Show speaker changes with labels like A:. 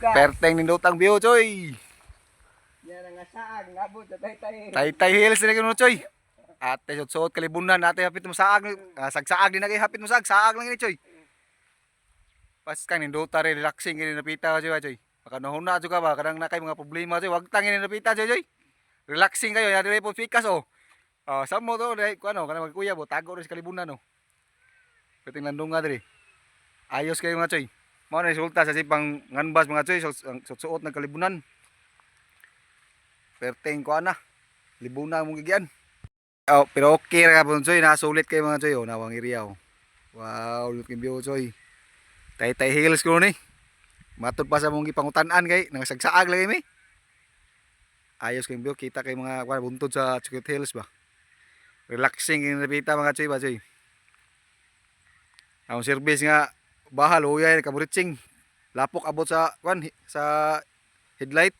A: ka.
B: Perteng nindutang view, choy.
A: Yan ang asaag, ngabot sa tay-tay.
B: Tay-tay hills din kuno, choy. Ate suot kalibunan ate hapit mo saag, ah, sagsaag din na kay hapit mo saag, saag lang ini, choy. Pas kang ninduta rin, relaxing ini napita ka, choy, choy. Nahuna choy ka ba, kadang na kay mga problema, choy. Wag tangin napita, choy, choy. Relaxing kayo, yan rin po fikas, oh. Oh, sa mo to, dahil ko ano, kanang magkuya mo, tago rin sa kalibunan, oh. Kating landong nga diri. Ayos kayo mga choy. Mao na resulta sa sipang nganbas mga choy, suot ng kalibunan. Perteng ko ana. Libunan mong gigyan. Oh, pero okay ra kapon choy, nasulit kay mga choy, oh, nawang area oh. Wow, look view choy. Tay-tay hills ko ni. Matod pa sa mong gipangutan-an kay nangasagsaag lagi mi. Ayos kay view, kita kay mga kuwan buntod sa Chukit Hills ba. Relaxing yung napita mga choy ba choy. Ang service nga bahal uyay kaburitsing. Lapok abot sa kwan sa headlight.